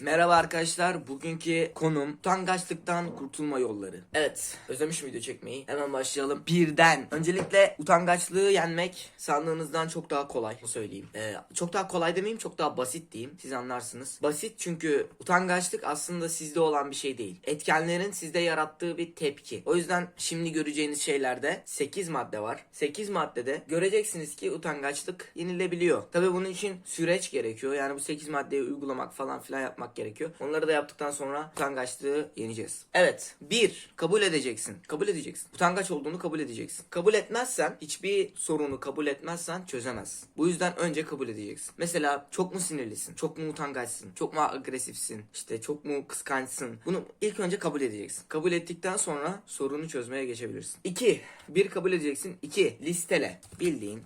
Merhaba arkadaşlar. Bugünkü konum utangaçlıktan kurtulma yolları. Evet, özlemiş video çekmeyi. Hemen başlayalım. Birden. Öncelikle utangaçlığı yenmek sandığınızdan çok daha kolay. Bu söyleyeyim. Ee, çok daha kolay demeyeyim, çok daha basit diyeyim. Siz anlarsınız. Basit çünkü utangaçlık aslında sizde olan bir şey değil. Etkenlerin sizde yarattığı bir tepki. O yüzden şimdi göreceğiniz şeylerde 8 madde var. 8 maddede göreceksiniz ki utangaçlık yenilebiliyor. Tabii bunun için süreç gerekiyor. Yani bu 8 maddeyi uygulamak falan filan yapmak gerekiyor. Onları da yaptıktan sonra utangaçlığı yeneceğiz. Evet. 1. Kabul edeceksin. Kabul edeceksin. Utangaç olduğunu kabul edeceksin. Kabul etmezsen hiçbir sorunu kabul etmezsen çözemezsin. Bu yüzden önce kabul edeceksin. Mesela çok mu sinirlisin? Çok mu utangaçsın? Çok mu agresifsin? İşte çok mu kıskançsın? Bunu ilk önce kabul edeceksin. Kabul ettikten sonra sorunu çözmeye geçebilirsin. 2. Bir kabul edeceksin. 2. Listele. Bildiğin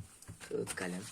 kağıt kalem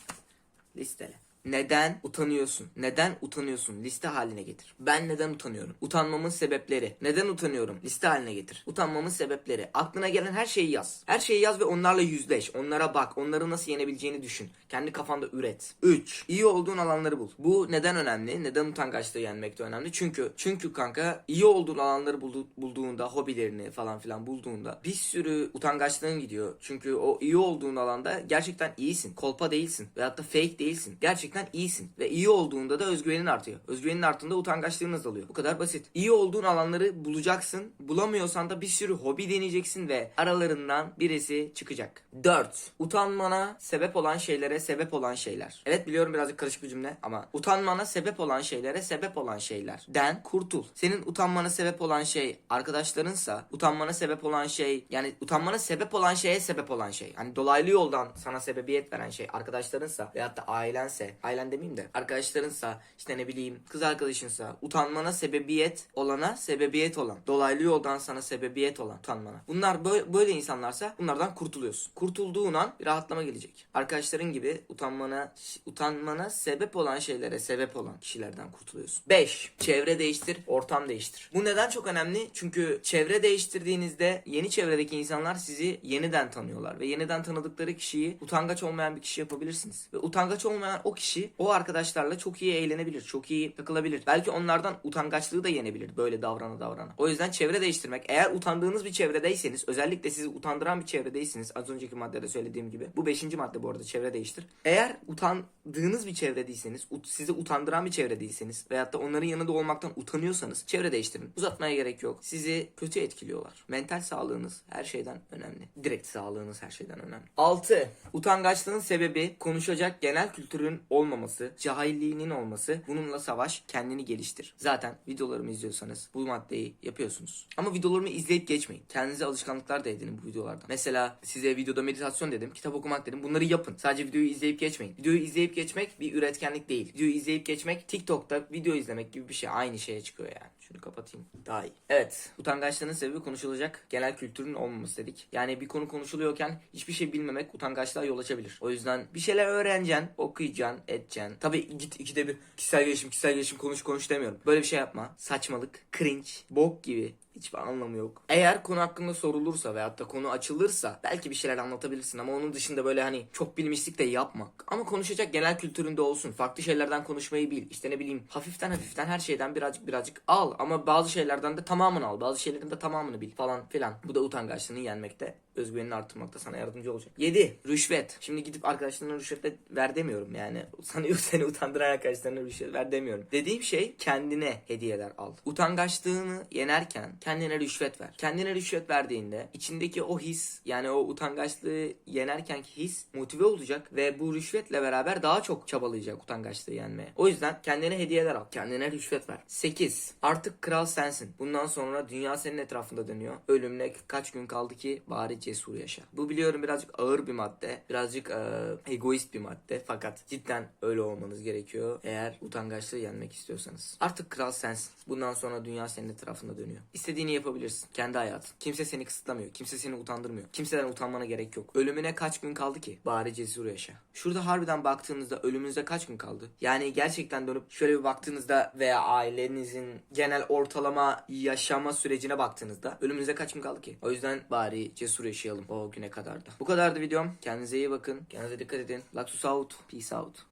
listele. Neden utanıyorsun? Neden utanıyorsun? Liste haline getir. Ben neden utanıyorum? Utanmamın sebepleri. Neden utanıyorum? Liste haline getir. Utanmamın sebepleri. Aklına gelen her şeyi yaz. Her şeyi yaz ve onlarla yüzleş. Onlara bak. Onları nasıl yenebileceğini düşün. Kendi kafanda üret. 3. İyi olduğun alanları bul. Bu neden önemli? Neden utangaçlığı yenmek de önemli? Çünkü çünkü kanka iyi olduğun alanları buldu- bulduğunda, hobilerini falan filan bulduğunda bir sürü utangaçlığın gidiyor. Çünkü o iyi olduğun alanda gerçekten iyisin. Kolpa değilsin. Veyahut da fake değilsin. Gerçekten iyisin. Ve iyi olduğunda da özgüvenin artıyor. Özgüvenin arttığında utangaçlığın azalıyor. Bu kadar basit. İyi olduğun alanları bulacaksın. Bulamıyorsan da bir sürü hobi deneyeceksin ve aralarından birisi çıkacak. 4. Utanmana sebep olan şeylere sebep olan şeyler. Evet biliyorum birazcık karışık bir cümle ama utanmana sebep olan şeylere sebep olan şeyler. Den kurtul. Senin utanmana sebep olan şey arkadaşlarınsa, utanmana sebep olan şey yani utanmana sebep olan şeye sebep olan şey. Hani dolaylı yoldan sana sebebiyet veren şey arkadaşlarınsa veyahut da ailense, ailen demeyeyim de arkadaşlarınsa işte ne bileyim kız arkadaşınsa utanmana sebebiyet olana sebebiyet olan dolaylı yoldan sana sebebiyet olan utanmana. Bunlar böyle, böyle insanlarsa bunlardan kurtuluyorsun. Kurtulduğun an rahatlama gelecek. Arkadaşların gibi utanmana utanmana sebep olan şeylere sebep olan kişilerden kurtuluyorsun. 5. Çevre değiştir, ortam değiştir. Bu neden çok önemli? Çünkü çevre değiştirdiğinizde yeni çevredeki insanlar sizi yeniden tanıyorlar ve yeniden tanıdıkları kişiyi utangaç olmayan bir kişi yapabilirsiniz. Ve utangaç olmayan o kişi o arkadaşlarla çok iyi eğlenebilir, çok iyi takılabilir. Belki onlardan utangaçlığı da yenebilir böyle davrana davrana. O yüzden çevre değiştirmek eğer utandığınız bir çevredeyseniz özellikle sizi utandıran bir çevredeyseniz az önceki maddede söylediğim gibi bu beşinci madde bu arada çevre değiştir. Eğer utandığınız bir çevredeyseniz ut- sizi utandıran bir çevredeyseniz veyahut da onların yanında olmaktan utanıyorsanız çevre değiştirin. Uzatmaya gerek yok. Sizi kötü etkiliyorlar. Mental sağlığınız her şeyden önemli. Direkt sağlığınız her şeyden önemli. 6. Utangaçlığın sebebi konuşacak genel kültürün olmaması, cahilliğinin olması. Bununla savaş, kendini geliştir. Zaten videolarımı izliyorsanız bu maddeyi yapıyorsunuz. Ama videolarımı izleyip geçmeyin. Kendinize alışkanlıklar da edinin bu videolardan. Mesela size videoda meditasyon dedim, kitap okumak dedim. Bunları yapın. Sadece videoyu izleyip geçmeyin. Videoyu izleyip geçmek bir üretkenlik değil. Videoyu izleyip geçmek TikTok'ta video izlemek gibi bir şey. Aynı şeye çıkıyor yani. Şunu kapatayım. Daha iyi. Evet. Utangaçlığın sebebi konuşulacak genel kültürün olmaması dedik. Yani bir konu konuşuluyorken hiçbir şey bilmemek utangaçlığa yol açabilir. O yüzden bir şeyler öğreneceksin, okuyacaksın, edeceksin. Tabii git ikide bir kişisel gelişim, kişisel gelişim konuş konuş demiyorum. Böyle bir şey yapma. Saçmalık, cringe, bok gibi hiçbir anlamı yok. Eğer konu hakkında sorulursa veyahut da konu açılırsa belki bir şeyler anlatabilirsin ama onun dışında böyle hani çok bilmişlik de yapma. Ama konuşacak genel kültüründe olsun. Farklı şeylerden konuşmayı bil. İşte ne bileyim hafiften hafiften her şeyden birazcık birazcık al ama bazı şeylerden de tamamını al. Bazı şeylerin de tamamını bil falan filan. Bu da utangaçlığını yenmekte, özgüvenini artırmakta sana yardımcı olacak. 7. Rüşvet. Şimdi gidip arkadaşlarına rüşvet de ver demiyorum yani. Sanıyor seni utandıran arkadaşlarına rüşvet ver demiyorum. Dediğim şey kendine hediyeler al. Utangaçlığını yenerken kendine rüşvet ver. Kendine rüşvet verdiğinde içindeki o his yani o utangaçlığı yenerkenki his motive olacak ve bu rüşvetle beraber daha çok çabalayacak utangaçlığı yenmeye. O yüzden kendine hediyeler al. Kendine rüşvet ver. 8. Artık kral sensin. Bundan sonra dünya senin etrafında dönüyor. Ölümle kaç gün kaldı ki bari cesur yaşa. Bu biliyorum birazcık ağır bir madde. Birazcık eee, egoist bir madde. Fakat cidden öyle olmanız gerekiyor. Eğer utangaçlığı yenmek istiyorsanız. Artık kral sensin. Bundan sonra dünya senin etrafında dönüyor. İstediğini yapabilirsin. Kendi hayatın. Kimse seni kısıtlamıyor. Kimse seni utandırmıyor. Kimseden utanmana gerek yok. Ölümüne kaç gün kaldı ki? Bari cesur yaşa. Şurada harbiden baktığınızda ölümünüze kaç gün kaldı? Yani gerçekten dönüp şöyle bir baktığınızda veya ailenizin genel ortalama yaşama sürecine baktığınızda ölümünüze kaç gün kaldı ki? O yüzden bari cesur yaşayalım o güne kadar da. Bu kadardı videom. Kendinize iyi bakın. Kendinize dikkat edin. Laxus out. Peace out.